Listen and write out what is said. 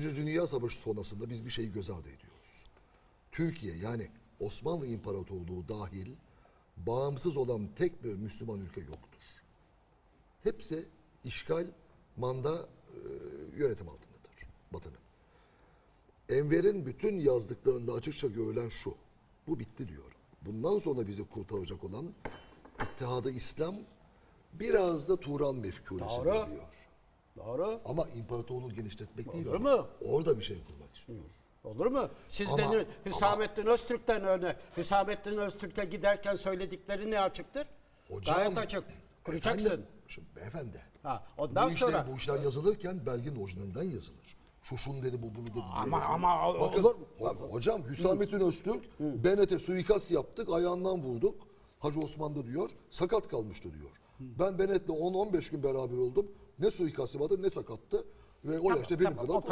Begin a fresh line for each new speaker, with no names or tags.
Birinci Dünya Savaşı sonrasında biz bir şeyi göz ardı ediyoruz. Türkiye yani Osmanlı İmparatorluğu dahil bağımsız olan tek bir Müslüman ülke yoktur. Hepsi işgal, manda e, yönetim altındadır Batı'nın. Enver'in bütün yazdıklarında açıkça görülen şu. Bu bitti diyor. Bundan sonra bizi kurtaracak olan İttihadı İslam biraz da Turan mefkuresi
Doğru.
diyor.
Doğru.
Ama imparatorluğu genişletmek değil.
Olur
ama
mu?
Orada bir şey kurmak istiyor.
Olur mu? Siz
Ama-
Hüsamettin Öztürk'ten örnek. Hüsamettin Öztürk'e giderken söyledikleri ne açıktır? Gayet açık. Kuracaksın.
Efendim, şimdi beyefendi.
Ha, ondan
bu işler,
sonra-
bu işler yazılırken belgenin orijinalinden yazılır. Şu şunu dedi bu bunu dedi.
Ama-
yazılır.
ama
Bakın,
olur.
ho- hocam Hüsamettin Öztürk Benet'e suikast yaptık ayağından vurduk. Hacı Osman da diyor sakat kalmıştı diyor. Ben Benet'le 10-15 gün beraber oldum. Ne suikastı vardı ne sakattı. Ve o yaşta benim kadar
taraf